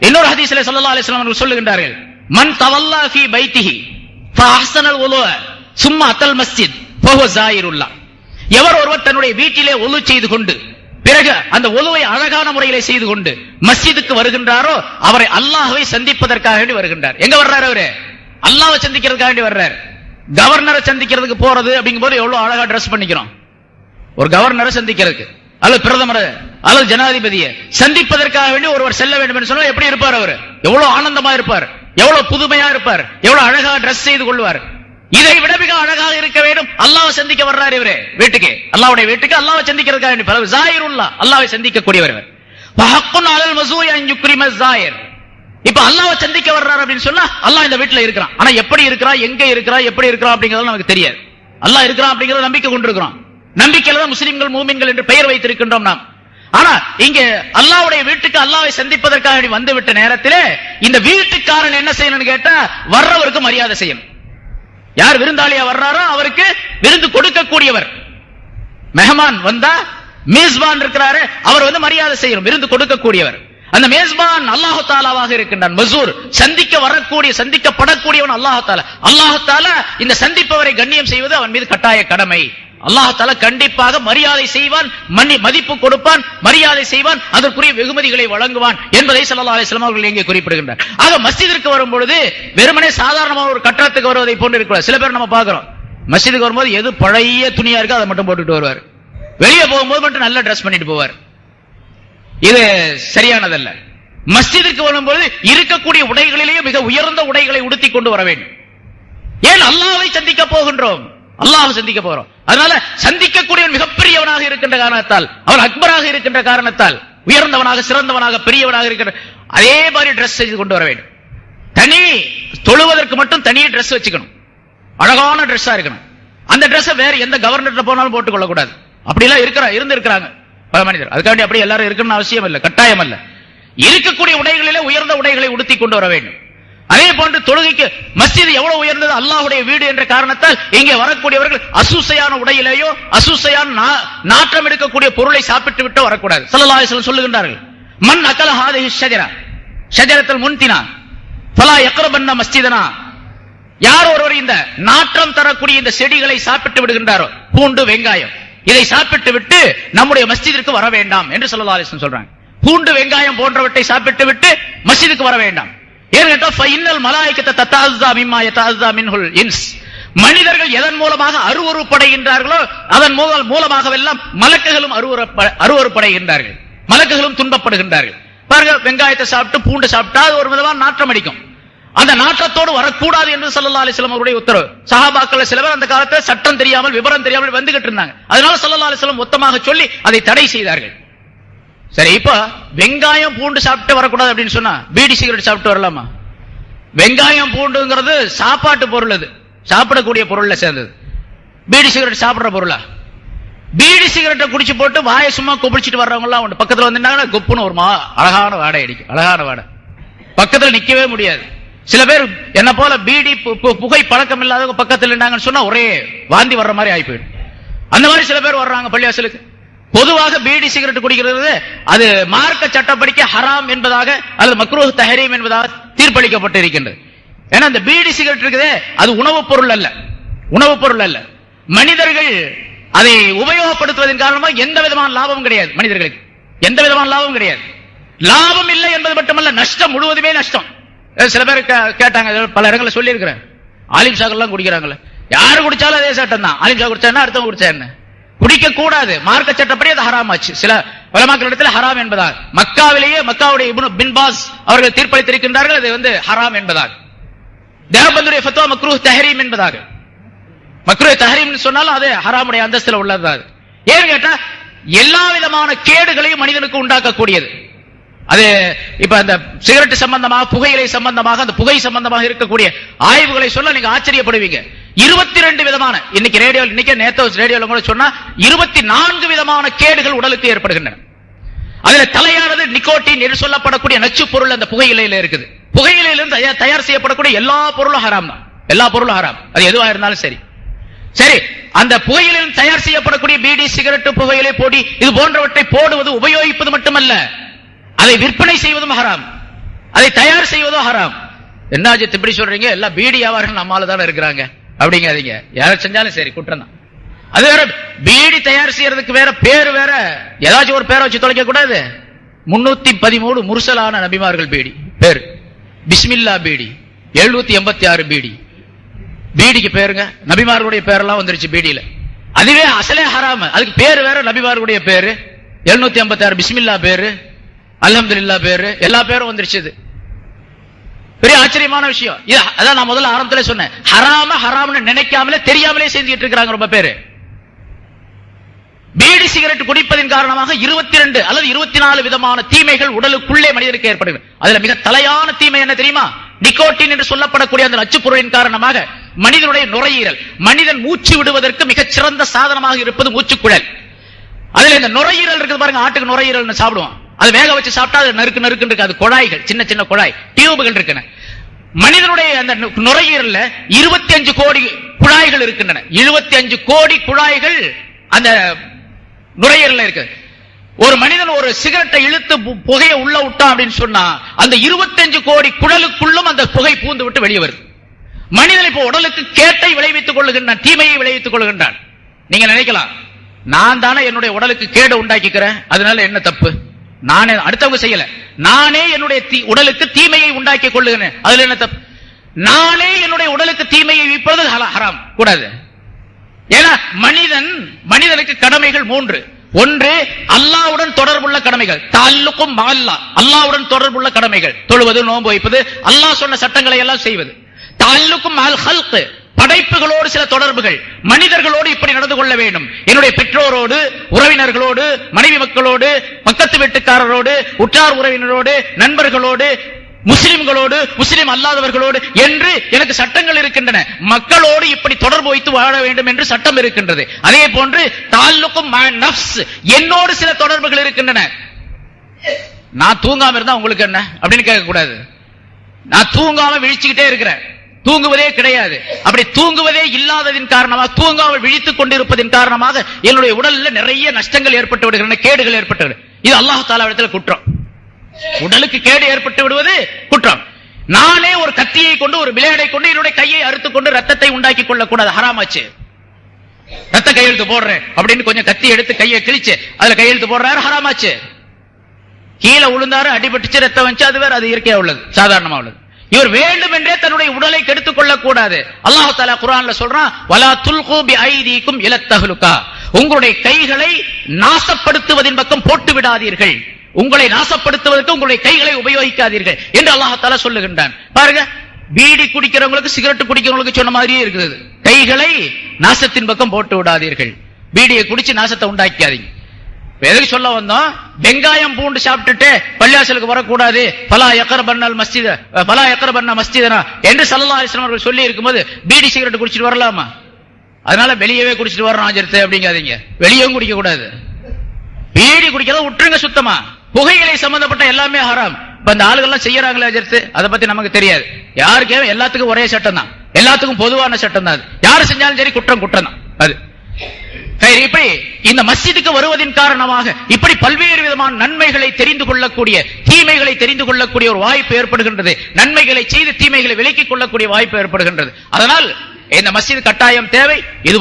இன்னொரு ஹதீஸ்ல சல்லா அலிஸ்லாம் அவர்கள் சொல்லுகின்றார்கள் மன் தவல்லா ஃபி பைத்திஹி ஃபஅஹ்ஸனல் உலு சும்மா அத்தல் மஸ்ஜித் ஃபஹுவ ஜாயிருல்லா எவர் ஒருவர் தன்னுடைய வீட்டிலே ஒலு செய்து கொண்டு பிறகு அந்த ஒலுவை அழகான முறையிலே செய்து கொண்டு மஸ்ஜிதுக்கு வருகின்றாரோ அவரை அல்லாஹ்வை சந்திப்பதற்காக வேண்டி வருகின்றார். எங்க வர்றாரு அவரு? அல்லாஹ்வை சந்திக்கிறதுக்காக வேண்டி வர்றார். கவர்னரை சந்திக்கிறதுக்கு போறது அப்படிங்கும்போது எவ்வளவு அழகா ட்ரெஸ் பண்ணிக்கிறோம். ஒரு கவர்னரை சந்திக்கிறதுக்கு. அல்லது பிரதமர் அல்லது ஜனாதிபதியை சந்திப்பதற்காக வேண்டி ஒருவர் செல்ல வேண்டும் என்று சொன்னால் எப்படி இருப்பார் அவர்? எவ்வளவு ஆனந்தமா இருப்பார்? எவ்வளவு புதுமையா இருப்பார்? எவ்வளவு அழகா ட்ரெஸ் செய்து கொள்வார்? இதை விட மிக அழகாக இருக்க வேண்டும் அல்லாவை சந்திக்க வர்றாரு இவரு வீட்டுக்கு. அல்லாவுடைய வீட்டுக்கு அல்லாவை சந்திக்கிறதுக்காக வேண்டி பல ஜாயிருல்லா அல்லாவை சந்திக்கக்கூடியவர் இவர். அலல் மசூரி அன் யுக்ரிம ஜாயிர் இப்ப அல்லாவை சந்திக்க வர்றாரு அப்படின்னு சொன்னா அல்லாஹ் இந்த வீட்டுல இருக்கிறான். ஆனா எப்படி இருக்கிறா எங்க இருக்கிறா எப்படி இருக்கிறா அப்படிங்கறது நமக்கு தெரியாது. அல்லாஹ் இருக்கிறான் அப்படிங்கறத நம்பிக்கை கொண்டிருக்கிறோம். நம்பிக்கையில தான் முஸ்லிம்கள் மூமின்கள் என்று பெயர் வைத்திருக்கின்றோம் நாம். ஆனா இங்க அல்லாவுடைய வீட்டுக்கு அல்லாவை சந்திப்பதற்காக வந்துவிட்ட நேரத்திலே இந்த வீட்டுக்காரன் என்ன செய்யணும்னு கேட்டா வர்றவருக்கு மரியாதை செய்யணும். யார் விருந்தாளியா வர்றாரோ அவருக்கு விருந்து கொடுக்கக்கூடியவர். மெஹமான் வந்தா மேஸ்பான் இருக்கிறாரு அவர் வந்து மரியாதை செய்யணும் விருந்து கொடுக்கக்கூடியவர். அந்த மேஸ்பான் அல்லாஹு தாலாவாக இருக்கின்றான். மசூர் சந்திக்க வரக்கூடிய சந்திக்கப்படக்கூடியவன் அல்லாஹு தாலா. அல்லாஹு தாலா இந்த சந்திப்பவரை கண்ணியம் செய்வது அவன் மீது கட்டாய கடமை. அல்லாஹ் கண்டிப்பாக மரியாதை செய்வான் மன்னி மதிப்பு கொடுப்பான் மரியாதை செய்வான் அதற்குரிய வெகுமதிகளை வழங்குவான் என்பதை சல்லா அலிஸ்லாம் அவர்கள் இங்கே குறிப்பிடுகின்றார். ஆக மஸ்ஜிதிற்கு வரும் பொழுது வெறுமனே சாதாரணமான ஒரு கட்டடத்துக்கு வருவதை போன்று இருக்கக்கூடாது. சில பேர் நம்ம பார்க்கிறோம். மஸ்ஜிதுக்கு வரும்போது எது பழைய துணியா இருக்கோ அதை மட்டும் போட்டுட்டு வருவார். வெளியே போகும்போது மட்டும் நல்ல ட்ரெஸ் பண்ணிட்டு போவார். இது சரியானதல்ல. மஸ்ஜிதிற்கு வரும்போது இருக்கக்கூடிய உடைகளிலேயே மிக உயர்ந்த உடைகளை உடுத்தி கொண்டு வர வேண்டும். ஏன் அல்லாவை சந்திக்க போகின்றோம்? அல்லாவை சந்திக்க போறோம். அதனால சந்திக்கக்கூடியவன் மிகப்பெரியவனாக இருக்கின்ற காரணத்தால் அவன் அக்பராக இருக்கின்ற காரணத்தால் உயர்ந்தவனாக சிறந்தவனாக பெரியவனாக இருக்கின்ற அதே மாதிரி ட்ரெஸ் செய்து கொண்டு வர வேண்டும். தனி தொழுவதற்கு மட்டும் தனியே Dress வச்சுக்கணும். அழகான Dress-ஆ இருக்கணும். அந்த Dress வேற எந்த கவர்னர் போனாலும் போட்டுக் கொள்ளக்கூடாது. அப்படிலாம் இருக்கிற இருந்து இருக்கிறாங்க பல மனிதர் அதுக்காண்டி அப்படி எல்லாரும் இருக்கணும்னு அவசியம் இல்லை கட்டாயம் அல்ல இருக்கக்கூடிய உடைகளிலே உயர்ந்த உடைகளை உடுத்தி கொண்டு வர வேண்டும். அதே போன்று தொழுகைக்கு மஸ்ஜித் எவ்வளவு உயர்ந்தது? அல்லாஹுடைய வீடு என்ற காரணத்தால் இங்கே வரக்கூடியவர்கள் அசூசையான உடையிலேயோ அசூசையான நாற்றம் எடுக்கக்கூடிய பொருளை சாப்பிட்டு விட்டு வரக்கூடாது. ஸல்லல்லாஹு சொல்லுகின்றார்கள். மண் அக்கல ஹாதிஹி ஷஜரா ஷஜரத்தில் முன்தினா பலா யக்ரபன்ன மஸ்ஜிதனா யார் ஒருவர் இந்த நாற்றம் தரக்கூடிய இந்த செடிகளை சாப்பிட்டு விடுகின்றாரோ பூண்டு வெங்காயம் இதை சாப்பிட்டு விட்டு நம்முடைய மஸ்ஜிதிற்கு வர வேண்டாம் என்று ஸல்லல்லாஹு சொல்றாங்க. பூண்டு வெங்காயம் போன்றவற்றை சாப்பிட்டு விட்டு மஸ்ஜிதுக்கு வர வேண்டாம். மனிதர்கள் எதன் மூலமாக அருவறுப்படைகின்றார்களோ அதன் மூலம் மூலமாகவெல்லாம் மலக்குகளும் அருவறுப்படைகின்றார்கள் மலக்குகளும் துன்பப்படுகின்றார்கள். பாருங்க வெங்காயத்தை சாப்பிட்டு பூண்டு சாப்பிட்டா அது ஒரு விதமான நாற்றம் அடிக்கும். அந்த நாற்றத்தோடு வரக்கூடாது என்று சல்லா அலைஹி அவருடைய உத்தரவு. சஹாபாக்கள் சில பேர் அந்த காலத்துல சட்டம் தெரியாமல் விவரம் தெரியாமல் வந்துகிட்டு இருந்தாங்க. அதனால சல்லா அலைஹி மொத்தமாக சொல்லி அதை தடை செய்தார்கள். சரி இப்ப வெங்காயம் பூண்டு சாப்பிட்டு வரக்கூடாது அப்படின்னு சொன்னா பீடி சிகரெட் சாப்பிட்டு வரலாமா? வெங்காயம் பூண்டுங்கிறது சாப்பாட்டு பொருள் அது. சாப்பிடக்கூடிய பொருள்ல சேர்ந்தது. பீடி சிகரெட் சாப்பிடுற பொருளா? பீடி சிகரெட்டை குடிச்சு போட்டு வாயை சும்மா குபிடிச்சிட்டு வர்றவங்க எல்லாம் உண்டு. பக்கத்துல வந்துட்டாங்கன்னா குப்புன்னு ஒரு மா அழகான வாடை அடிக்கும். அழகான வாடை. பக்கத்துல நிக்கவே முடியாது. சில பேர் என்ன போல பீடி பு- பு- புகை பழக்கம் இல்லாதவங்க பக்கத்துல இருந்தாங்கன்னு சொன்னா ஒரே வாந்தி வர்ற மாதிரி ஆகி போயிடும். அந்த மாதிரி சில பேர் வர்றாங்க பள்ளிவாசலுக்கு. பொதுவாக பீடி சிகரெட் குடிக்கிறது. அது மார்க்க சட்டப்படிக்க ஹராம் என்பதாக அல்லது மக்ரூஹ் தஹரீம் என்பதாக தீர்ப்பளிக்கப்பட்டு இருக்கின்றது ஏன்னா அந்த பீடி சிகரெட் இருக்குதே அது உணவுப் பொருள் அல்ல. உணவுப் பொருள் அல்ல. மனிதர்கள் அதை உபயோகப்படுத்துவதன் காரணமாக எந்த விதமான லாபமும் கிடையாது மனிதர்களுக்கு. எந்த விதமான லாபமும் கிடையாது. லாபம் இல்லை என்பது மட்டுமல்ல நஷ்டம் முழுவதுமே நஷ்டம். சில பேர் கேட்டாங்க பல இடங்களில் சொல்லியிருக்கிறேன். ஆலிம் சாகர்லாம் குடிக்கிறாங்களே யாரு குடிச்சாலும் அதே சட்டம் தான். ஆலிம் சாகர் குடிச்சா என்ன அடுத்தவங்க குடிச்சா என்ன? குடிக்க கூடாது மார்க்க சட்டப்படி அது ஹராம் ஆச்சு சில உலமாக்கள் இடத்துல ஹராம் என்பதாக மக்காவிலேயே மக்காவுடைய பின்பாஸ் பின் பாஸ் அவர்கள் தீர்ப்பளித்திருக்கின்றார்கள். அது வந்து ஹராம் என்பதாக தேவபந்துடைய ஃபத்வா மக்ரூ தஹரீம் என்பதாக மக்ரூ தஹரீம் சொன்னாலும் அது ஹராமுடைய அந்தஸ்துல உள்ளதாக ஏன்னு கேட்டா எல்லா விதமான கேடுகளையும் மனிதனுக்கு உண்டாக்கக்கூடியது. அது இப்ப அந்த சிகரெட் சம்பந்தமாக புகையிலை சம்பந்தமாக அந்த புகை சம்பந்தமாக இருக்கக்கூடிய ஆய்வுகளை சொல்ல நீங்க ஆச்சரியப்படுவீங்க. இருபத்தி ரெண்டு விதமான இன்னைக்கு ரேடியோ இன்னைக்கு நேத்தோ ரேடியோல கூட சொன்னா இருபத்தி நான்கு விதமான கேடுகள் உடலுக்கு ஏற்படுகின்றன. அதுல தலையானது நிக்கோட்டின் என்று சொல்லப்படக்கூடிய நச்சு பொருள் அந்த புகையிலையில இருக்குது. புகையிலையிலிருந்து தயார் தயார் செய்யப்படக்கூடிய எல்லா பொருளும் ஹராம் தான். எல்லா பொருளும் ஹராம். அது எதுவா இருந்தாலும் சரி. சரி அந்த புகையிலிருந்து தயார் செய்யப்படக்கூடிய பீடி சிகரெட் புகையிலை போடி இது போன்றவற்றை போடுவது உபயோகிப்பது மட்டுமல்ல. அதை விற்பனை செய்வதும் ஹராம். அதை தயார் செய்வதும் ஹராம். என்னாச்சு இப்படி சொல்றீங்க? எல்லாம் பீடி வியாபாரிகள் நம்மால தானே இருக்கிறாங்க. அப்படிங்காதீங்க. யாரை செஞ்சாலும் சரி குற்றம் தான் அது வேற பீடி தயார் செய்யறதுக்கு வேற பேர் வேற. ஏதாச்சும் ஒரு பேரை வச்சு தொலைக்க கூடாது முன்னூத்தி பதிமூணு முர்சலான நபிமார்கள் பீடி. பேர். பிஸ்மில்லா பீடி. எழுநூத்தி எண்பத்தி ஆறு பீடி. பீடிக்கு பேருங்க. நபிமார்களுடைய பேரெல்லாம் வந்துருச்சு பீடியில. அதுவே அசலே ஹராம. அதுக்கு பேர் வேற நபிமார்களுடைய பேரு. எழுநூத்தி ஐம்பத்தி ஆறு பிஸ்மில்லா பேரு. அலமதுல்லா பேரு. எல்லா பேரும் வந்துருச்சு இது. பெரிய ஆச்சரியமான விஷயம். அதான் நான் முதல்ல ஆரம்பத்துல சொன்னேன். ஹராம ஹராம்னு நினைக்காமலே தெரியாமலே செஞ்சுட்டு இருக்கிறாங்க ரொம்ப பேரு. பீடி சிகரெட் குடிப்பதின் காரணமாக இருபத்தி ரெண்டு அல்லது இருபத்தி நாலு விதமான தீமைகள் உடலுக்குள்ளே மனிதனுக்கு ஏற்படுது. அதுல மிக தலையான தீமை என்ன தெரியுமா? நிக்கோட்டின் என்று சொல்லப்படக்கூடிய அந்த நச்சு பொருளின் காரணமாக மனிதனுடைய நுரையீரல் மனிதன் மூச்சு விடுவதற்கு மிகச் சிறந்த சாதனமாக இருப்பது மூச்சுக்குழல். அதுல இந்த நுரையீரல் இருக்குது பாருங்க ஆட்டுக்கு நுரையீரல் சாப்பிடுவோம் அது வேக வச்சு சாப்பிட்டா அது நறுக்கு நறுக்கு இருக்கு. அது குழாய்கள் சின்ன சின்ன குழாய் டியூபுகள் இருக்குன மனிதனுடைய அந்த நு- நுரையீரல்ல இருபத்தி அஞ்சு கோடி குழாய்கள் இருக்கின்றன. இருபத்தி அஞ்சு கோடி குழாய்கள் அந்த நுரையீரல்ல இருக்கு. ஒரு மனிதன் ஒரு சிகரெட்டை இழுத்து பு- புகையை உள்ள விட்டான் அப்படின்னு சொன்னா அந்த 25 கோடி குடலுக்குள்ளும் அந்த புகை பூந்து விட்டு வெளியே வருது. மனிதன் இப்போ உடலுக்கு கேட்டை விளைவித்துக் கொள்ளுகின்றான் தீமையை விளைவித்துக் கொள்ளுகின்றான் நீங்க நினைக்கலாம் நான் தானே என்னுடைய உடலுக்கு கேடு உண்டாக்கிக்கிறேன் அதனால என்ன தப்பு? நானே அடுத்தவங்க செய்யல. நானே என்னுடைய உடலுக்கு தீமையை உண்டாக்கி கொள்ளுகிறேன். அதுல என்ன தப்பு? நானே என்னுடைய உடலுக்கு தீமையை வைப்பது ஹராம். கூடாது. ஏன்னா மனிதன் மனிதனுக்கு கடமைகள் மூன்று. ஒன்று அல்லாவுடன் தொடர்புள்ள கடமைகள். தால்லுக்கும் மல்லா. அல்லாவுடன் தொடர்புள்ள கடமைகள். தொழுவது நோன்பு வைப்பது அல்லாஹ் சொன்ன சட்டங்களை எல்லாம் செய்வது. தால்லுக்கும் அல் ஹல்கு. படைப்புகளோடு சில தொடர்புகள். மனிதர்களோடு இப்படி நடந்து கொள்ள வேண்டும். என்னுடைய பெற்றோரோடு உறவினர்களோடு மனைவி மக்களோடு பக்கத்து வீட்டுக்காரரோடு உற்றார் உறவினரோடு நண்பர்களோடு முஸ்லிம்களோடு முஸ்லிம் அல்லாதவர்களோடு என்று எனக்கு சட்டங்கள் இருக்கின்றன. மக்களோடு இப்படி தொடர்பு வைத்து வாழ வேண்டும் என்று சட்டம் இருக்கின்றது. அதே போன்று தாலுக்கும் என்னோடு சில தொடர்புகள் இருக்கின்றன. நான் தூங்காம இருந்தா உங்களுக்கு என்ன? அப்படின்னு கேட்க கூடாது நான் தூங்காம விழிச்சுக்கிட்டே இருக்கிறேன். தூங்குவதே கிடையாது. அப்படி தூங்குவதே இல்லாததின் காரணமாக தூங்காமல் விழித்துக் கொண்டிருப்பதின் காரணமாக என்னுடைய உடல்ல நிறைய நஷ்டங்கள் ஏற்பட்டு விடுகின்றன கேடுகள் ஏற்பட்டு விடு இது அல்லாஹ் தாலா இடத்துல குற்றம். உடலுக்கு கேடு ஏற்பட்டு விடுவது குற்றம். நானே ஒரு கத்தியை கொண்டு ஒரு விளையாடை கொண்டு என்னுடைய கையை அறுத்துக் கொண்டு ரத்தத்தை உண்டாக்கி கொள்ளக்கூடாது. ஹராமாச்சு. ரத்த கையெழுத்து போடுறேன் அப்படின்னு கொஞ்சம் கத்தி எடுத்து கையை கிழிச்சு அதுல கையெழுத்து போடுறாரு ஹராமாச்சு. கீழே விழுந்தாரு அடிபட்டுச்சு ரத்தம் வச்சு அது வேற அது இயற்கையா உள்ளது சாதாரணமா உள்ளது. இவர் வேண்டும் என்றே தன்னுடைய உடலை கெடுத்துக் கொள்ளக்கூடாது. அல்லாஹு அல்லாஹ் தாலா குரான்ல சொல்றான் வலா துல்கூபி ஐதீக்கும் இலத்தகுலுக்கா உங்களுடைய கைகளை நாசப்படுத்துவதின் பக்கம் போட்டு விடாதீர்கள். உங்களை நாசப்படுத்துவதற்கு உங்களுடைய கைகளை உபயோகிக்காதீர்கள் என்று அல்லாஹ் தாலா சொல்லுகின்றான். பாருங்க பீடி குடிக்கிறவங்களுக்கு சிகரெட் குடிக்கிறவங்களுக்கு சொன்ன மாதிரியே இருக்குது. கைகளை நாசத்தின் பக்கம் போட்டு விடாதீர்கள். பீடியை குடிச்சு நாசத்தை உண்டாக்காதீங்க எதுக்கு சொல்ல வந்தோம் வெங்காயம் பூண்டு சாப்பிட்டுட்டு பள்ளியாசலுக்கு வரக்கூடாது. பலா எக்கர் பண்ணால் மஸ்ஜித பலா எக்கர் பண்ண மஸ்ஜிதனா என்று சல்லா அலிஸ்லாம் அவர்கள் சொல்லி இருக்கும்போது பீடி சிகரெட் குடிச்சிட்டு வரலாமா? அதனால வெளியவே குடிச்சிட்டு வரணும் ஆஜரத்தை அப்படிங்காதீங்க. வெளியவும் குடிக்க கூடாது பீடி குடிக்கிறத விட்டுருங்க சுத்தமா. புகைகளை சம்பந்தப்பட்ட எல்லாமே ஹராம். இப்ப இந்த ஆளுகள்லாம் செய்யறாங்களே அஜர்த்து அதை பத்தி நமக்கு தெரியாது. யாருக்கே எல்லாத்துக்கும் ஒரே சட்டம் தான் எல்லாத்துக்கும் பொதுவான சட்டம் தான் அது. யார் செஞ்சாலும் சரி குற்றம் குற்றம் தான். அது. இப்படி இந்த மஸ்ஜிதுக்கு வருவதின் காரணமாக இப்படி பல்வேறு விதமான நன்மைகளை தெரிந்து கொள்ளக்கூடிய தீமைகளை தெரிந்து கொள்ளக்கூடிய ஒரு வாய்ப்பு ஏற்படுகின்றது. நன்மைகளை செய்து தீமைகளை விலக்கிக் கொள்ளக்கூடிய வாய்ப்பு ஏற்படுகின்றது. அதனால் இந்த மஸ்ஜித் கட்டாயம் தேவை. இது